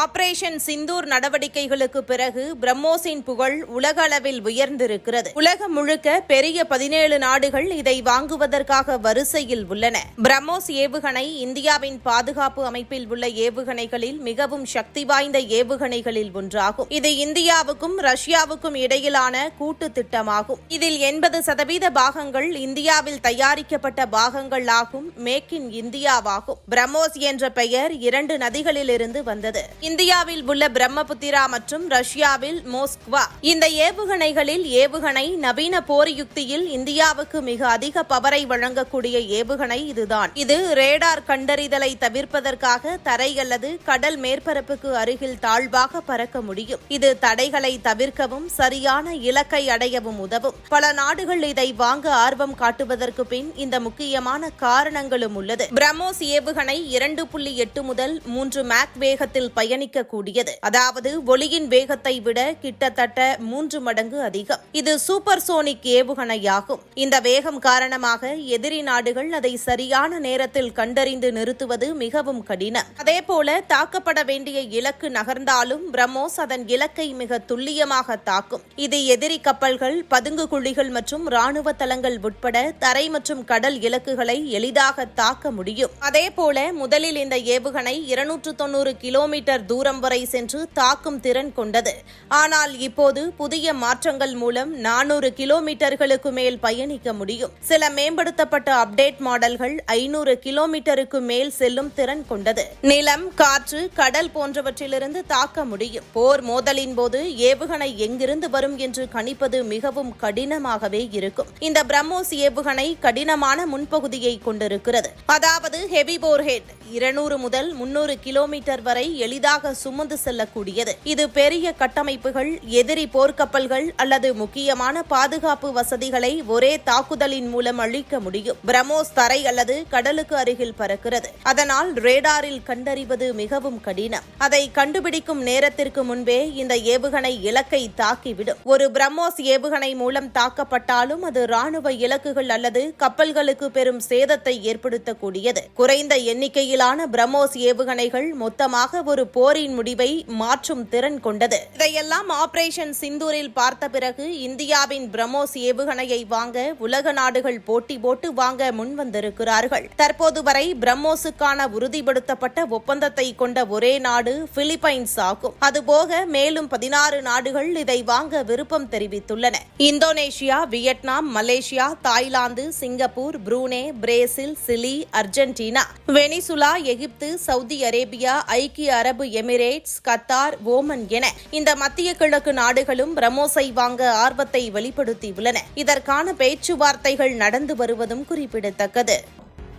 Operation Sindoor நடவடிக்கைகளுக்கு பிறகு பிரம்மோஸின் புகழ் உலக அளவில் உயர்ந்திருக்கிறது. உலகம் முழுக்க பெரிய பதினேழு நாடுகள் இதை வாங்குவதற்காக வரிசையில் உள்ளன. பிரம்மோஸ் ஏவுகணை இந்தியாவின் பாதுகாப்பு அமைப்பில் உள்ள ஏவுகணைகளில் மிகவும் சக்தி வாய்ந்த ஏவுகணைகளில் ஒன்றாகும். இது இந்தியாவுக்கும் ரஷ்யாவுக்கும் இடையிலான கூட்டு திட்டமாகும். இதில் எண்பது சதவீத பாகங்கள் இந்தியாவில் தயாரிக்கப்பட்ட பாகங்கள் ஆகும் மேக் இன் இந்தியாவாகும். பிரம்மோஸ் என்ற பெயர் இரண்டு நதிகளிலிருந்து வந்தது. இந்தியாவில் உள்ள பிரம்மபுத்திரா மற்றும் ரஷ்யாவில் மோஸ்க்வா. இந்த ஏவுகணைகளில் ஏவுகணை நவீன போர் யுக்தியில் இந்தியாவுக்கு மிக அதிக பவரை வழங்கக்கூடிய ஏவுகணை இதுதான். இது ரேடார் கண்டறிதலை தவிர்ப்பதற்காக தரை அல்லது கடல் மேற்பரப்புக்கு அருகில் தாழ்வாக பறக்க முடியும். இது தடைகளை தவிர்க்கவும் சரியான இலக்கை அடையவும் உதவும். பல நாடுகள் இதை வாங்க ஆர்வம் காட்டுவதற்கு பின் இந்த முக்கியமான காரணங்களும் உள்ளது. பிரம்மோஸ் ஏவுகணை இரண்டு புள்ளி எட்டு முதல் மூன்று மேக் வேகத்தில் பயணிக்கக்கூடியது. அதாவது ஒளியின் வேகத்தை விட கிட்டத்தட்ட மூன்று மடங்கு அதிகம். இது சூப்பர் சோனிக் ஏவுகணையாகும். இந்த வேகம் காரணமாக எதிரி நாடுகள் அதை சரியான நேரத்தில் கண்டறிந்து நிறுத்துவது மிகவும் கடினம். அதேபோல தாக்கப்பட வேண்டிய இலக்கு நகர்ந்தாலும் பிரம்மோஸ் அதன் இலக்கை மிக துல்லியமாக தாக்கும். இது எதிரி கப்பல்கள் பதுங்கு குழிகள் மற்றும் ராணுவ தளங்கள் உட்பட தரை மற்றும் கடல் இலக்குகளை எளிதாக தாக்க முடியும். அதேபோல முதலில் இந்த ஏவுகணை இருநூற்று தொண்ணூறு கிலோமீட்டர் தூரம் வரை சென்று தாக்கும் திறன் கொண்டது. ஆனால் இப்போது புதிய மாற்றங்கள் மூலம் நானூறு கிலோமீட்டர்களுக்கு மேல் பயணிக்க முடியும். சில மேம்படுத்தப்பட்ட அப்டேட் மாடல்கள் ஐநூறு கிலோமீட்டருக்கு மேல் செல்லும் திறன் கொண்டது. நிலம் காற்று கடல் போன்றவற்றிலிருந்து தாக்க முடியும். போர் மோதலின் போது ஏவுகணை எங்கிருந்து வரும் என்று கணிப்பது மிகவும் கடினமாகவே இருக்கும். இந்த பிரம்மோஸ் ஏவுகணை கடினமான முன்பகுதியை கொண்டிருக்கிறது. அதாவது ஹெவி போர்ஹெட் இருநூறு முதல் முன்னூறு கிலோமீட்டர் வரை எளிதாக சுமந்து செல்லக்கூடியது. இது பெரிய கட்டமைப்புகள் எதிரி போர்க்கப்பல்கள் அல்லது முக்கியமான பாதுகாப்பு வசதிகளை ஒரே தாக்குதலின் மூலம் அழிக்க முடியும். பிரமோஸ் தரை அல்லது கடலுக்கு அருகில் பறக்கிறது. அதனால் ரேடாரில் கண்டறிவது மிகவும் கடினம். அதை கண்டுபிடிக்கும் நேரத்திற்கு முன்பே இந்த ஏவுகணை இலக்கை தாக்கிவிடும். ஒரு பிரம்மோஸ் ஏவுகணை மூலம் தாக்கப்பட்டாலும் அது ராணுவ இலக்குகள் அல்லது கப்பல்களுக்கு பெரும் சேதத்தை ஏற்படுத்தக்கூடியது. குறைந்த எண்ணிக்கையிலான பிரம்மோஸ் ஏவுகணைகள் மொத்தமாக ஒரு போரின் முடிவை மாற்றும் திறன் கொண்டது. இதையெல்லாம் ஆபரேஷன் சிந்தூரில் பார்த்த பிறகு இந்தியாவின் பிரம்மோஸ் ஏவுகணையை வாங்க உலக நாடுகள் போட்டி போட்டு வாங்க முன்வந்திருக்கிறார்கள். தற்போது வரை பிரம்மோஸுக்கான உறுதிப்படுத்தப்பட்ட ஒப்பந்தத்தை கொண்ட ஒரே நாடு பிலிப்பைன்ஸ் ஆகும். அதுபோக மேலும் பதினாறு நாடுகள் இதை வாங்க விருப்பம் தெரிவித்துள்ளன. Indonesia Vietnam Malaysia Thailand Singapore Brunei Brazil Chile Argentina Venezuela Egypt Saudi Arabia ஐக்கிய அரபு எமிரேட்ஸ் கத்தார் ஓமன் என இந்த மத்திய கிழக்கு நாடுகளும் பிரம்மோஸை வாங்க ஆர்வத்தை வெளிப்படுத்தியுள்ளன. இதற்கான பேச்சுவார்த்தைகள் நடந்து வருவதும் குறிப்பிடத்தக்கது.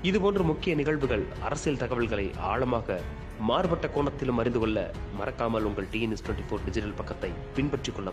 இதுபோன்ற முக்கிய நிகழ்வுகள் அரசியல் தகவல்களை ஆழமாக மாறுபட்ட கோணத்திலும் அறிந்து கொள்ள மறக்காமல் உங்கள் டிஎன்எஸ் டுவெண்ட்டி ஃபோர் டிஜிட்டல் பக்கத்தை பின்பற்றிக் கொள்ளவும்.